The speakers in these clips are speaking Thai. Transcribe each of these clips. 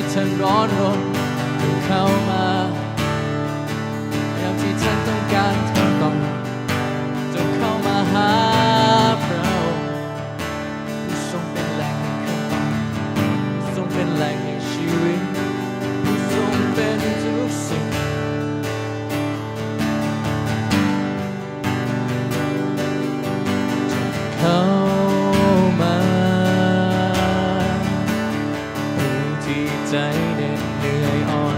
ที่ฉันร้อนรนเขา ใจเหน็ดเหนื่อยอ่อน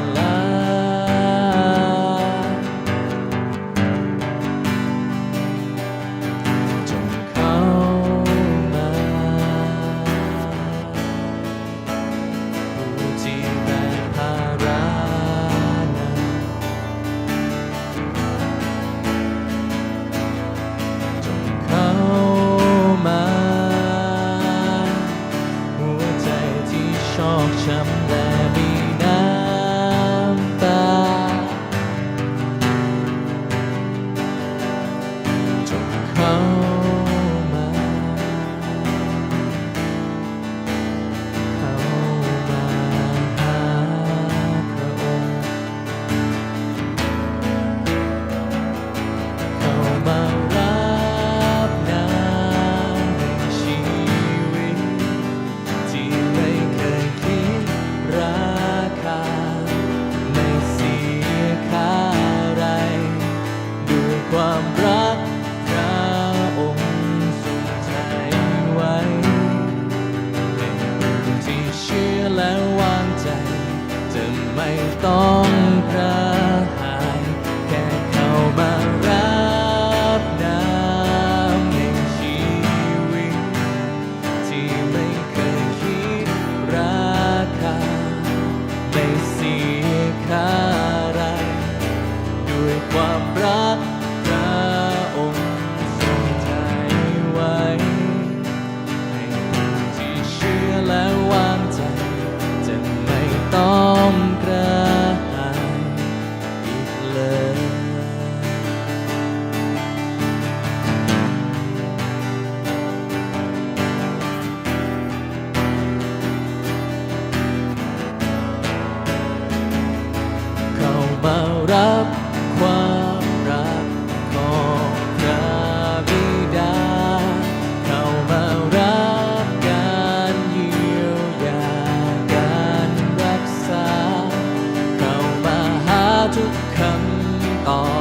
ทุกคำตอบ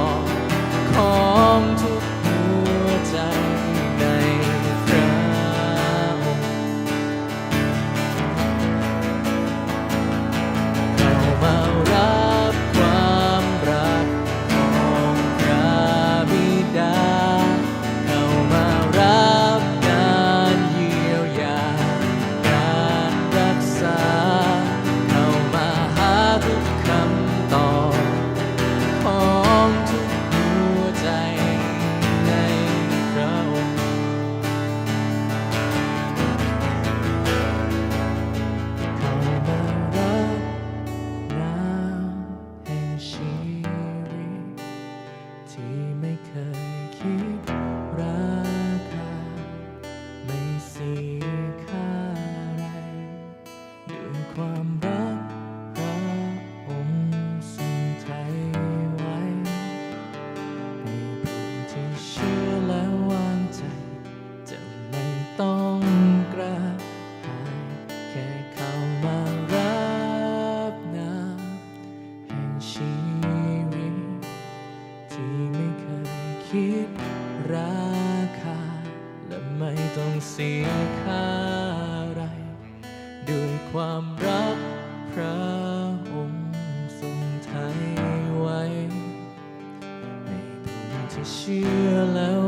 只需要了。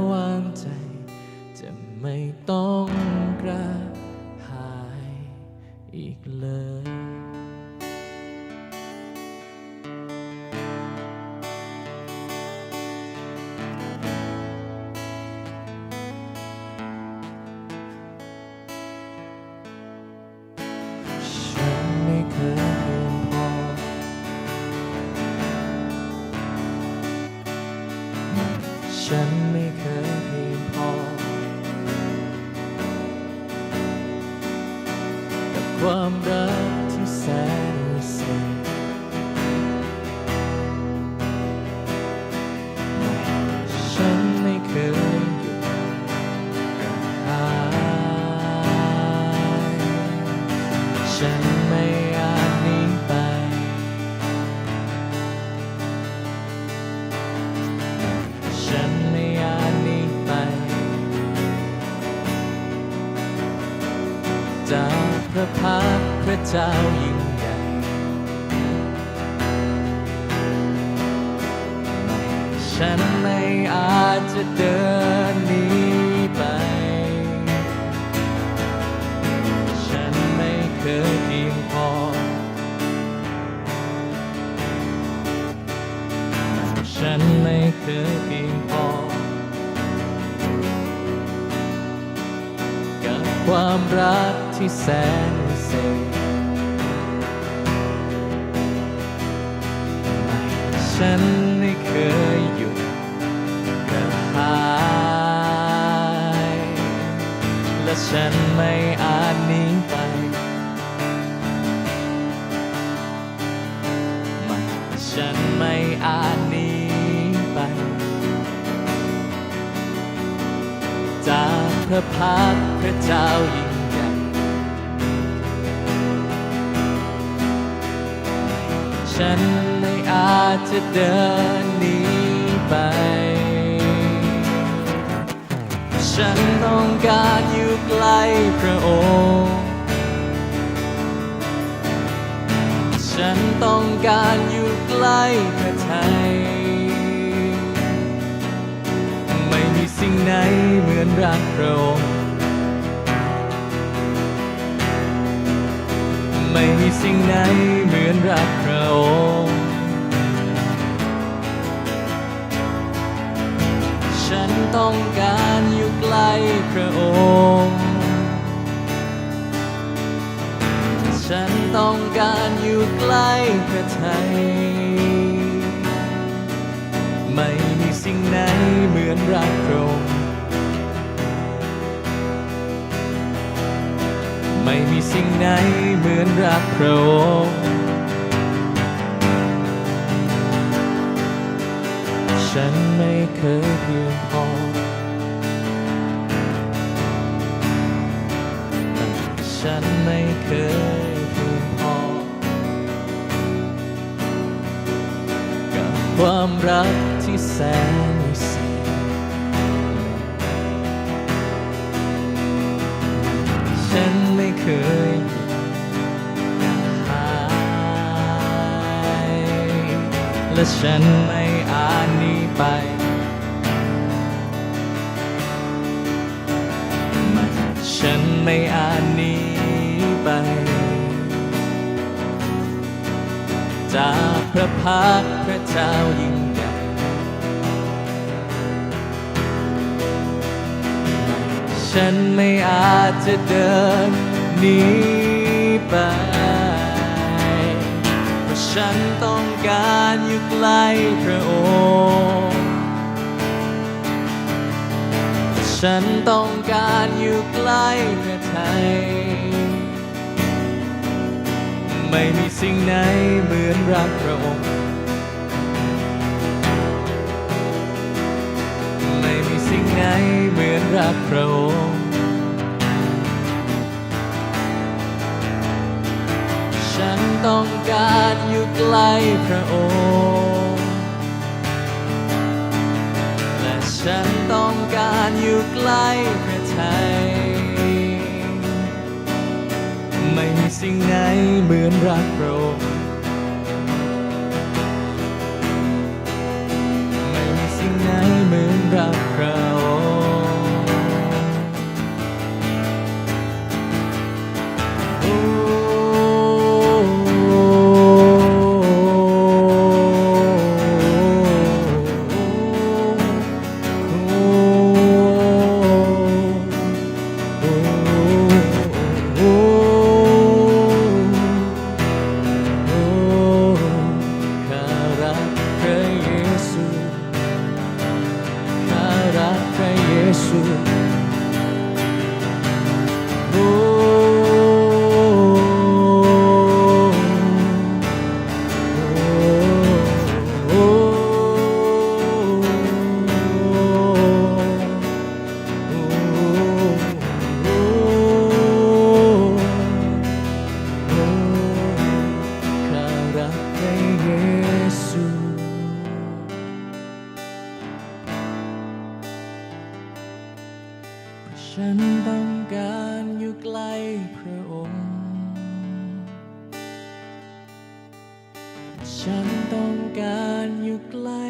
เจ้ายิ่งใหญ่ฉันไม่อาจจะเดินหนีไป ฉันไม่เคยเพียงพอ ฉันไม่เคยเพียงพอ กับความรักที่แสนวิเศษ ฉันไม่เคยหยุดกระหายและฉันไม่อาจหนีไปไม่ฉันไม่อาจหนีไป จากพระพักพระเจ้ายิ่งใหญ่ฉันไม่อาจ จะเดินหนีไป ฉันต้องการอยู่ใกล้พระองค์ ฉันต้องการอยู่ใกล้พระทัยไม่มีสิ่งไหนเหมือนรักพระองค์ไม่มีสิ่งไหนเหมือนรักพระองค์ ต้องการอยู่ใกล้พระองค์ ฉันต้องการอยู่ใกล้พระทัย ไม่มีสิ่งไหนเหมือนรักพระองค์ ไม่มีสิ่งไหนเหมือนรักพระองค์ ฉันไม่เคยเพียงพอฉันไม่เคยเพียงพอ กับความรักที่แสนวิเศษฉันไม่เคย และฉันไม่อาจหนีไปไม่ฉันไม่อาจหนีไป จากพระพักตร์พระเจ้ายิ่งใหญ่ฉันไม่อาจจะเดินหนีไป เพราะฉันต้องการอยู่ ใกล้พระองค์ ฉันต้องการอยู่ใกล้พระทัย ไม่มีสิ่งไหนเหมือนรักพระองค์ ไม่มีสิ่งไหนเหมือนรักพระองค์ฉันต้องการอยู่ใกล้พระองค์ ฉันต้องการอยู่ใกล้พระทัยไม่มีสิ่งไหนเหมือนรักพระองค์ไม่มีสิ่งไหนเหมือนรัก ฉันต้องการอยู่ใกล้พระองค์ ฉันต้องการอยู่ใกล้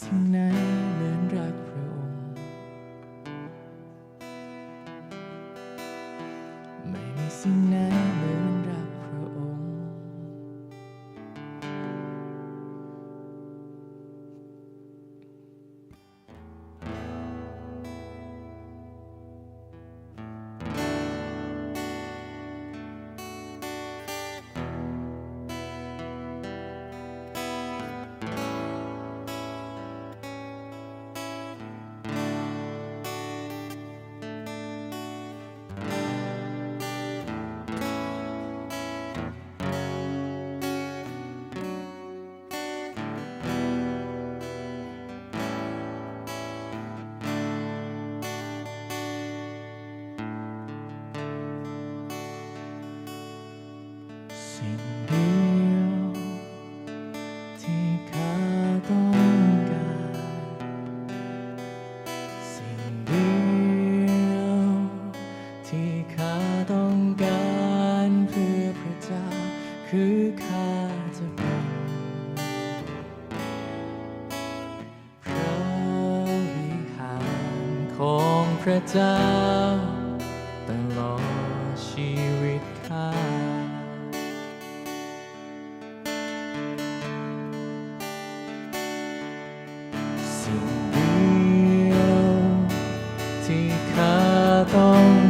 nice. ระเจ้าตลอดชีวิตข้าสิ่งเดียวที่ข้าต้อง